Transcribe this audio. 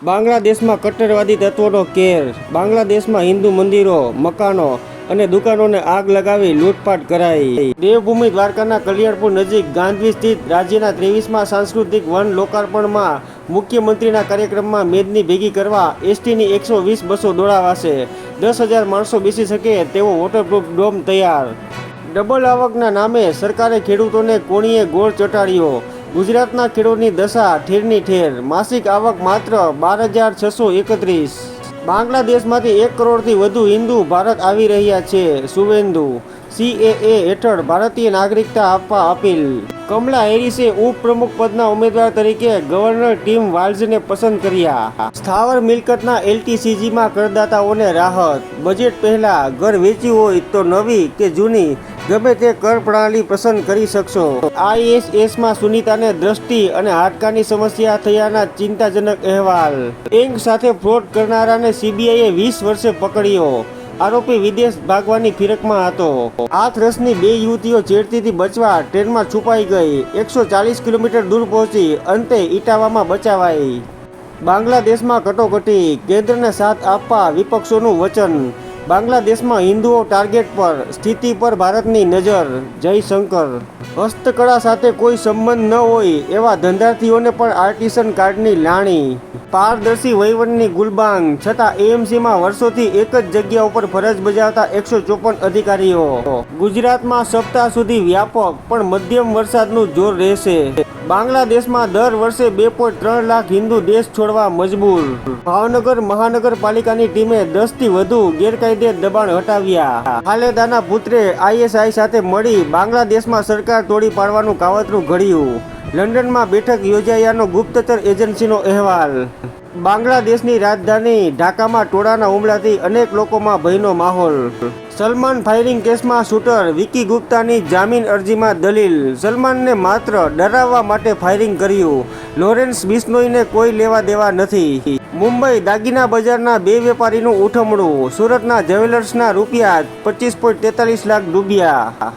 બાંગ્લાદેશમાં કટ્ટરવાદી તત્વોનો કેર, બાંગ્લાદેશમાં હિન્દુ મંદિરો, મકાનો અને દુકાનોને આગ લગાવી લૂંટપાટ કરાઈ. દેવભૂમિ દ્વારકાના કલ્યાણપુર નજીક ગાંધી સ્થિત રાજ્યના ત્રેવીસમાં સાંસ્કૃતિક વન લોકાર્પણમાં મુખ્યમંત્રીના કાર્યક્રમમાં મેદની ભેગી કરવા એસટીની એકસો વીસ બસો દોડાવાશે દસ હજાર માણસો બેસી શકે તેવો વોટરપ્રૂફ ડોમ તૈયાર. ડબલ આવકના નામે સરકારે ખેડૂતોને કોણીએ ગોળ ચટાડ્યો. ગુજરાતના ખેડૂતની દશા ઠેરની ઠેર. માસિક આવક માત્ર બાર હજાર છસો એકત્રીસ. બાંગ્લાદેશમાંથી એક કરોડથી વધુ હિન્દુ ભારત આવી રહ્યા છે. સુવેન્દુ સીએએ હેઠળ ભારતીય નાગરિકતા આપવા અપીલ. કમલા હેરિસે ઉપપ્રમુખ પદના ઉમેદવાર તરીકે ગવર્નર ટીમ વાલ્ઝને પસંદ કર્યા. સ્થાવર મિલકતના એલટીસીજીમાં કરદાતાઓને રાહત. બજેટ પહેલા ઘર વેચ્યું હોય તો નવી કે જૂની, ગમે તે કર પ્રણાલી પસંદ કરી શકશો. આઈએસએસમાં સુનીતાને દ્રષ્ટિ અને હાડકાની સમસ્યા થયાના ચિંતાજનક અહેવાલ. એંગ સાથે ફ્રોડ કરનારાને સીબીઆઈએ વીસ વર્ષે પકડ્યો. આરોપી વિદેશ ભાગવાની ફિરકમાં હતો. હાથરસની બે યુવતીઓ ચેડતીથી બચવા ટ્રેનમાં છુપાઈ ગઈ. એકસો ચાલીસ કિલોમીટર દૂર પહોંચી અંતે ઇટાવામાં બચાવાઈ. બાંગ્લાદેશમાં કટોકટી, કેન્દ્રને સાથ આપવા વિપક્ષોનું વચન બાંગ્લાદેશમાં હિન્દુઓ ટાર્ગેટ પર, સ્થિતિ પર ભારતની નજર. જયશંકર, હસ્તકળા સાથે કોઈ સંબંધ ન હોય એવા ધંધાર્થીઓને પણ આર્ટિસન કાર્ડની લાણી. પારદર્શી વહીવટની ગુલબાંગ, છતાં એએમસીમાં વર્ષોથી એક જ જગ્યા ઉપર ફરજ બજાવતા એકસો ચોપન અધિકારીઓ. ગુજરાતમાં સપ્તાહ સુધી વ્યાપક, પણ મધ્યમ વરસાદનું જોર રહેશે. બાંગ્લાદેશમાં દર વર્ષે બે પોઈન્ટ ત્રણ લાખ હિન્દુ દેશ છોડવા મજબૂર. ભાવનગર મહાનગરપાલિકાની ટીમે દસથી વધુ ગેરકાયદે દબાણ હટાવ્યા. ખાલેદાના પુત્રે આઈએસઆઈ સાથે મળી બાંગ્લાદેશમાં સરકાર તોડી પાડવાનું કાવતરું ઘડ્યું. લંડનમાં બેઠક યોજાયાનો ગુપ્તચર એજન્સીનો અહેવાલ. બાંગ્લાદેશની રાજધાની ઢાકામાં ટોળાના હુમલાથી અનેક લોકોમાં ભયનો માહોલ. સલમાન ફાયરિંગ કેસમાં શૂટર વિકી ગુપ્તાની જામીન અરજીમાં દલીલ. સલમાનને માત્ર ડરાવવા માટે ફાયરિંગ કર્યું. લોરેન્સ બિશ્નોઈને કોઈ લેવા દેવા નથી. મુંબઈ દાગીના બજારના બે વેપારીનું ઉઠમણું. સુરતના જ્વેલર્સના રૂપિયા પચીસ પોઈન્ટ તેતાલીસ લાખ ડૂબ્યા